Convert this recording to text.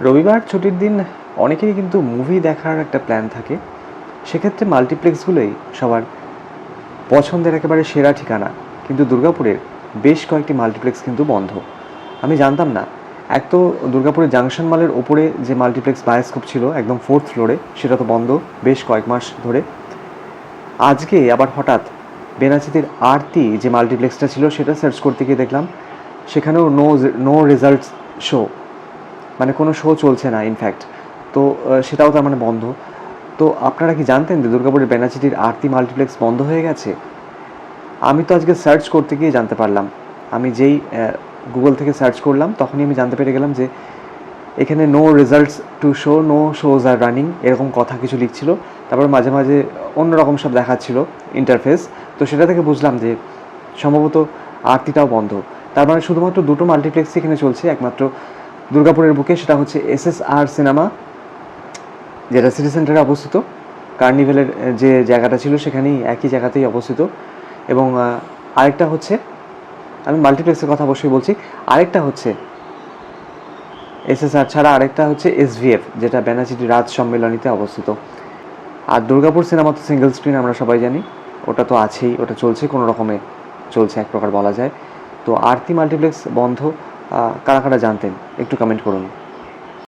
রবিবার ছুটির দিন অনেকেরই কিন্তু মুভি দেখার একটা প্ল্যান থাকে। সেক্ষেত্রে মাল্টিপ্লেক্সগুলোই সবার পছন্দের একেবারে সেরা ঠিকানা। কিন্তু দুর্গাপুরের বেশ কয়েকটি মাল্টিপ্লেক্স কিন্তু বন্ধ। আমি জানতাম না। এক তো দুর্গাপুরের জাংশন মালের ওপরে যে মাল্টিপ্লেক্স বায়োস্কোপ ছিল, একদম ফোর্থ ফ্লোরে সেটা তো বন্ধ বেশ কয়েক মাস ধরে। আজকে আবার হঠাৎ বেনাচিতির আরতি যে মাল্টিপ্লেক্সটা ছিল, সেটা সার্চ করতে গিয়ে দেখলাম। সেখানেও নো নো রেজাল্টস শো মানে কোনো শো চলছে না ইনফ্যাক্ট তো সেটাও তার মানে বন্ধ। তো আপনারা কি জানতেন যে দুর্গাপুরের বেনাচিটির আরতি মাল্টিপ্লেক্স বন্ধ হয়ে গেছে? আমি তো আজকে সার্চ করতে গিয়ে জানতে পারলাম। আমি যেই গুগল থেকে সার্চ করলাম, তখনই আমি জানতে পেরে গেলাম যে এখানে no results to show no shows are running এরকম কথা কিছু লিখছিল। তারপর মাঝে মাঝে অন্যরকম সব দেখাচ্ছিল ইন্টারফেস তো সেটা থেকে বুঝলাম যে সম্ভবত আরতিটাও বন্ধ। তার মানে শুধুমাত্র দুটো মাল্টিপ্লেক্স এখানে চলছে, একমাত্র দুর্গাপুরের বুকে, সেটা হচ্ছে এস এস আর সিনেমা যেটা সিটি সেন্টারে অবস্থিত। কার্নিভেলের যে জায়গাটা ছিল, সেখানেই একই জায়গাতেই অবস্থিত। এবং আরেকটা হচ্ছে, আমি মাল্টিপ্লেক্সের কথা অবশ্যই বলছি, আরেকটা হচ্ছে এসএসআর ছাড়া আরেকটা হচ্ছে এসভিএফ যেটা ব্যানার্জিটি রাজ সম্মেলনীতে অবস্থিত। আর দুর্গাপুর সিনেমা তো সিঙ্গেল স্ক্রিন আমরা সবাই জানি। ওটা তো আছেই, ওটা চলছে, কোনো রকমে চলছে, এক প্রকার বলা যায়। তো আরতি মাল্টিপ্লেক্স বন্ধ কারা কারা জানতেন একটু কমেন্ট করুন।